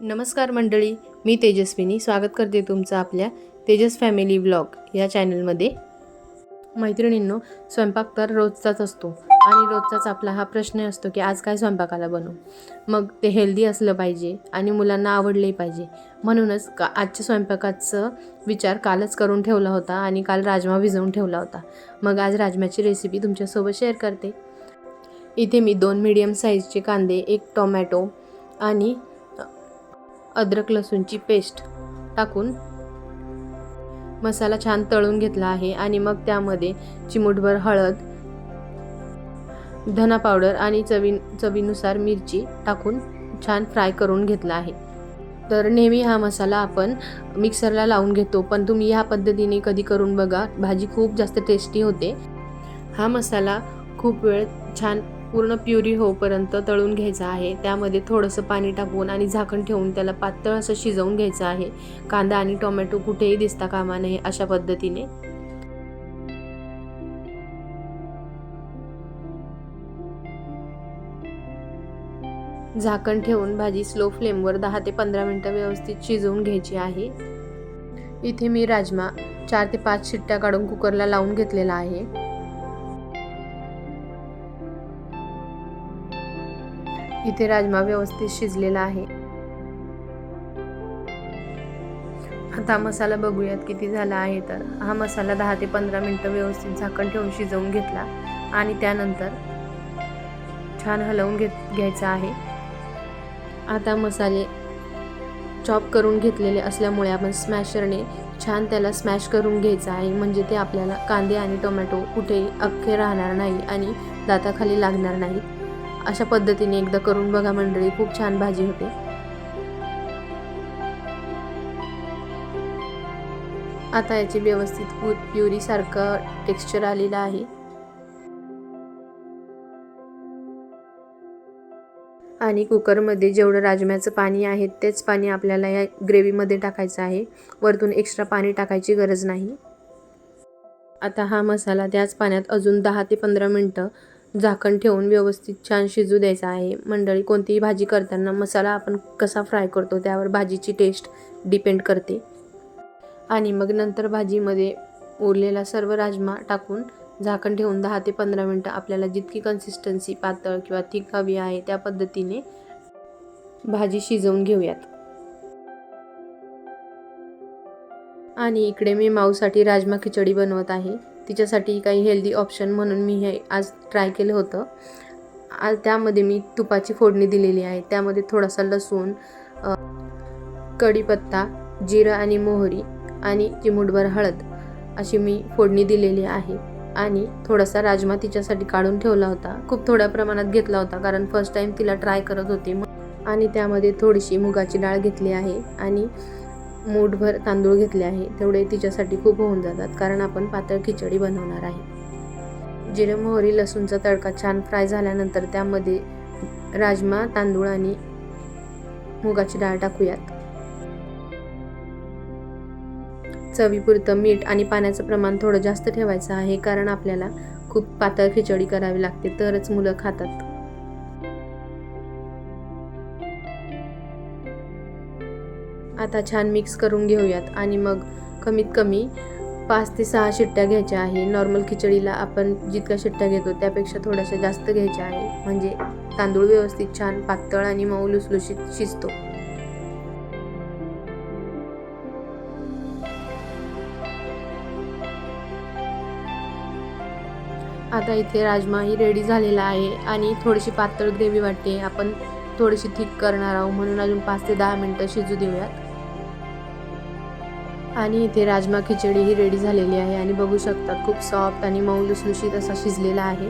नमस्कार मंडळी मी तेजस्विनी. स्वागत करते तुमचं आपल्या तेजस फॅमिली ब्लॉग या चॅनलमध्ये. मैत्रिणींनो स्वयंपाक तर रोजचाच असतो आणि रोजचाच आपला हा प्रश्न असतो की आज काय स्वयंपाकाला बनवू? मग ते हेल्दी असलं पाहिजे आणि मुलांना आवडलंही पाहिजे. म्हणूनच का आजच्या स्वयंपाकाचं विचार कालच करून ठेवला होता आणि काल राजमा भिजवून ठेवला होता. मग आज राजम्याची रेसिपी तुमच्यासोबत शेअर करते. इथे मी दोन मीडियम साईजचे कांदे एक टोमॅटो आणि अद्रक लसूणची पेस्ट टाकून मसाला छान तळून घेतला आहे आणि मग त्यामध्ये चिमूटभर हळद धना पावडर आणि चवी चवीनुसार मिरची टाकून छान फ्राय करून घेतला आहे. तर नेहमी हा मसाला आपण मिक्सरला लावून घेतो पण तुम्ही ह्या पद्धतीने कधी करून बघा भाजी खूप जास्त टेस्टी होते. हा मसाला खूप वेळ छान पूर्ण प्युरी होऊपर्यंत तळून घ्यायचा आहे. त्यामध्ये थोडंसं पाणी टाकून आणि झाकण ठेवून त्याला पातळ असं शिजवून घ्यायचं आहे. कांदा आणि टोमॅटो कुठेही दिसता कामा नये अशा पद्धतीने. झाकण ठेवून भाजी स्लो फ्लेमवर दहा ते पंधरा मिनटं व्यवस्थित शिजवून घ्यायची आहे. इथे मी राजमा चार ते पाच शिट्ट्या काढून कुकरला लावून घेतलेला आहे. इथे राजमा व्यवस्थित शिजलेला आहे. आता मसाला बघूयात किती झाला आहे तर हा मसाला दहा ते पंधरा मिनटं व्यवस्थित झाकण ठेवून शिजवून घेतला आणि त्यानंतर छान हलवून घेत घ्यायचा आहे. आता मसाले चॉप करून घेतलेले असल्यामुळे आपण स्मॅशरने छान त्याला स्मॅश करून घ्यायचा आहे. म्हणजे ते आपल्याला कांदे आणि टोमॅटो कुठेही अख्खे राहणार नाही आणि दाताखाली लागणार नाही. अशा पद्धतीने एकदा करून बघा मंडळी खूप छान भाजी होते. आता याची व्यवस्थित पु प्युरीसारखं टेक्स्चर आलेलं आहे. आणि कुकरमध्ये जेवढं राजम्याचं पाणी आहे तेच पाणी आपल्याला या ग्रेव्हीमध्ये टाकायचं आहे. वरतून एक्स्ट्रा पाणी टाकायची गरज नाही. आता हा मसाला त्याच पाण्यात अजून दहा ते पंधरा मिनटं झाकण ठेवून व्यवस्थित छान शिजू द्यायचा आहे. मंडळी कोणतीही भाजी करताना मसाला आपण कसा फ्राय करतो त्यावर भाजीची टेस्ट डिपेंड करते. आणि मग नंतर भाजीमध्ये उरलेला सर्व राजमा टाकून झाकण ठेवून दहा ते पंधरा मिनटं आपल्याला जितकी कन्सिस्टन्सी पातळ किंवा थिक हवी आहे त्या पद्धतीने भाजी शिजवून घेऊयात. आणि इकडे मी माऊसाठी राजमा खिचडी बनवत आहे. तिच्यासाठी काही हेल्दी ऑप्शन म्हणून मी हे आज ट्राय केलं होतं. आज त्यामध्ये मी तुपाची फोडणी दिलेली आहे. त्यामध्ये थोडासा लसूण कढीपत्ता जिरं आणि मोहरी आणि चिमूटभर हळद अशी मी फोडणी दिलेली आहे. आणि थोडासा राजमा तिच्यासाठी काढून ठेवला होता. खूप थोड्या प्रमाणात घेतला होता कारण फर्स्ट टाईम तिला ट्राय करत होती. आणि त्यामध्ये थोडीशी मुगाची डाळ घेतली आहे. आणि मूठभर तांदूळ घेतले आहे तेवढे तिच्यासाठी खूप होऊन जातात कारण आपण पातळ खिचडी बनवणार आहे. जिरे मोहरी लसूणचा तडका छान फ्राय झाल्यानंतर त्यामध्ये राजमा तांदूळ आणि मुगाची डाळ टाकूयात. चवीपुरतं मीठ आणि पाण्याचं प्रमाण थोडं जास्त ठेवायचं आहे कारण आपल्याला खूप पातळ खिचडी करावी लागते तरच मुलं खातात. आता छान मिक्स करून घेऊयात. आणि मग कमीत कमी पाच ते सहा शिट्ट्या घ्यायच्या आहे. नॉर्मल खिचडीला आपण जितक्या शिट्ट्या घेतो त्यापेक्षा थोड्याशा जास्त घ्यायच्या आहे. म्हणजे तांदूळ व्यवस्थित छान पातळ आणि मऊ लुसलुशीत शिजतो. आता इथे राजमाही रेडी झालेला आहे आणि थोडीशी पातळ ग्रेव्ही वाटते. आपण थोडीशी थिक करणार आहोत. म्हणून अजून पाच ते दहा मिनटं शिजू देऊयात. आणि इथे राजमा खिचडी ही रेडी झालेली आहे. आणि बघू शकता खूप सॉफ्ट आणि मऊ लुसलुशीत असा शिजलेला आहे.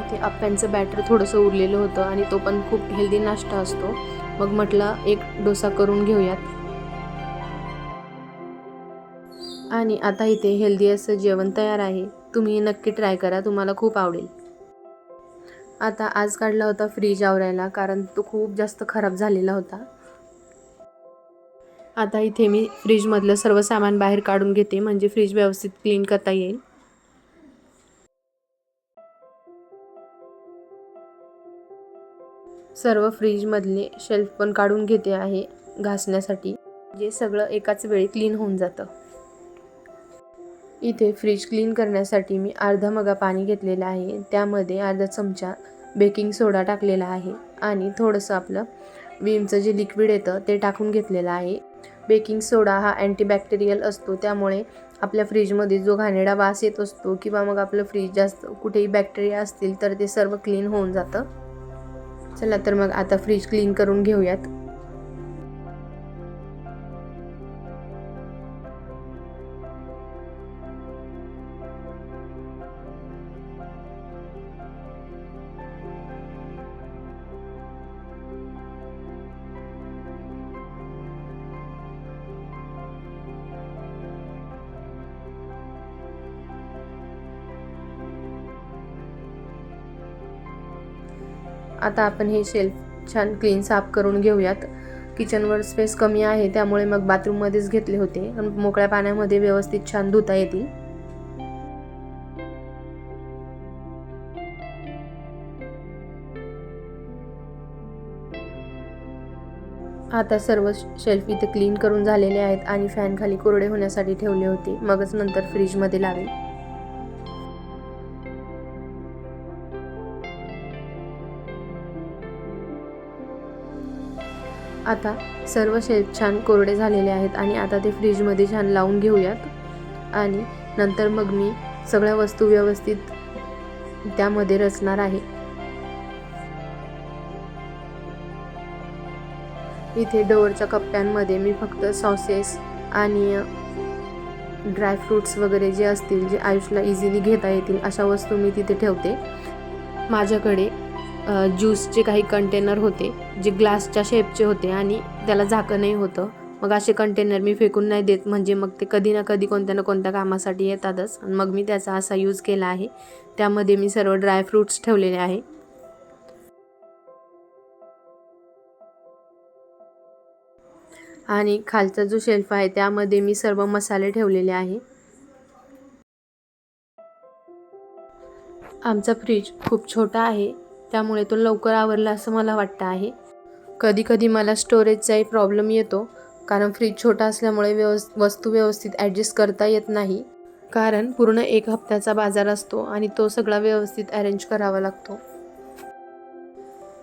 इथे अप्प्यांचं बॅटर थोडंसं उरलेलं होतं आणि तो पण खूप हेल्दी नाश्ता असतो. मग म्हटलं एक डोसा करून घेऊयात. आणि आता इथे हेल्दी असं जेवण तयार आहे. तुम्ही नक्की ट्राय करा तुम्हाला खूप आवडेल. आता आज काढला होता फ्रीज आवरायला कारण तो खूप जास्त खराब झालेला होता. आता इथे मी फ्रीजमधलं सर्व सामान बाहेर काढून घेते म्हणजे फ्रीज व्यवस्थित क्लीन करता येईल. सर्व फ्रीजमधले शेल्फ पण काढून घेते आहे घासण्यासाठी. जे सगळं एकाच वेळी क्लीन होऊन जातं. इथे फ्रीज क्लीन करण्यासाठी मी अर्धा मगा पाणी घेतलेलं आहे त्यामध्ये अर्धा चमचा बेकिंग सोडा टाकलेला आहे आणि थोडंसं आपलं विमचं जे लिक्विड येतं ते टाकून घेतलेलं आहे. बेकिंग सोडा हा अँटीबॅक्टेरियल असतो. त्यामुळे आपल्या फ्रीजमध्ये जो घाणेरडा वास येत असतो किंवा मग आपलं फ्रीज जास्त कुठेही बॅक्टेरिया असतील तर ते सर्व क्लीन होऊन जातं. चला तर मग आता फ्रीज क्लीन करून घेऊयात. आता आपण हे शेल्फ छान क्लीन साफ करून घेऊयात. किचनवर स्पेस कमी आहे त्यामुळे मग बाथरूममध्येच घेतले होते. मोकळ्या पाण्यामध्ये व्यवस्थित छान धुता येतील. आता सर्व शेल्फ इथे क्लीन करून झालेले आहेत आणि फॅन खाली कोरडे होण्यासाठी ठेवले होते. मगच नंतर फ्रीजमध्ये लावेल. आता सर्व शेप छान कोरडे झालेले आहेत आणि आता ते फ्रीजमध्ये छान लावून घेऊयात. आणि नंतर मग मी सगळ्या वस्तू व्यवस्थित त्यामध्ये रचणार आहे. इथे डोअरच्या कप्प्यांमध्ये मी फक्त सॉसेस आणि ड्रायफ्रूट्स वगैरे जे असतील जे आयुषला इझिली घेता येतील अशा वस्तू मी तिथे ठेवते. माझ्याकडे ज्यूसचे काही कंटेनर होते जे ग्लासच्या शेपचे होते आणि त्याला झाकणही होतं. मग असे कंटेनर मी फेकून नाही देत म्हणजे मग ते कधी ना कधी कोणत्या ना कोणत्या कामासाठी येतातच. आणि मग मी त्याचा असा यूज केला आहे. त्यामध्ये मी सर्व ड्रायफ्रूट्स ठेवलेले आहे. आणि खालचा जो शेल्फ आहे त्यामध्ये मी सर्व मसाले ठेवलेले आहे. आमचा फ्रीज खूप छोटा आहे. त्यामुळे तो लवकर आवरला असं मला वाटतं आहे. कधी कधी मला स्टोरेजचाही प्रॉब्लेम येतो कारण फ्रीज छोटा असल्यामुळे व्यवस् वस्तू व्यवस्थित ॲडजस्ट करता येत नाही. कारण पूर्ण एक हप्त्याचा बाजार असतो आणि तो सगळा व्यवस्थित अरेंज करावा लागतो.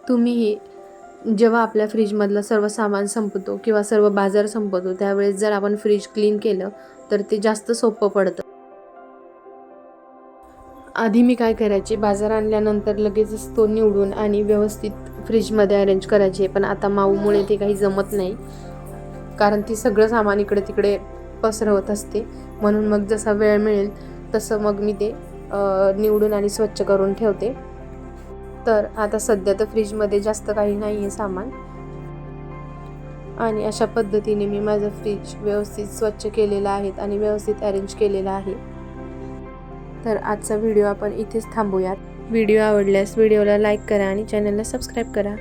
तुम्हीही जेव्हा आपल्या फ्रीजमधलं सर्व सामान संपतो किंवा सर्व बाजार संपतो त्यावेळेस जर आपण फ्रीज क्लीन केलं तर ते जास्त सोपं पडतं. आधी मी काय करायचे? बाजार आणल्यानंतर लगेचच तो निवडून आणि व्यवस्थित फ्रीजमध्ये अरेंज करायचे. पण आता माऊमुळे ते काही जमत नाही. कारण ती सगळं सामान इकडे तिकडे पसरवत असते. म्हणून मग जसा वेळ मिळेल तसं मग मी ते निवडून आणि स्वच्छ करून ठेवते. तर आता सध्या तर फ्रीजमध्ये जास्त काही नाही आहे सामान. आणि अशा पद्धतीने मी माझं फ्रीज व्यवस्थित स्वच्छ केलेलं आहे आणि व्यवस्थित अरेंज केलेलं आहे. तर आजचा व्हिडिओ आपण इथेच थांबूयात. व्हिडिओ आवडल्यास व्हिडिओला लाईक करा आणि चॅनलला सबस्क्राईब करा.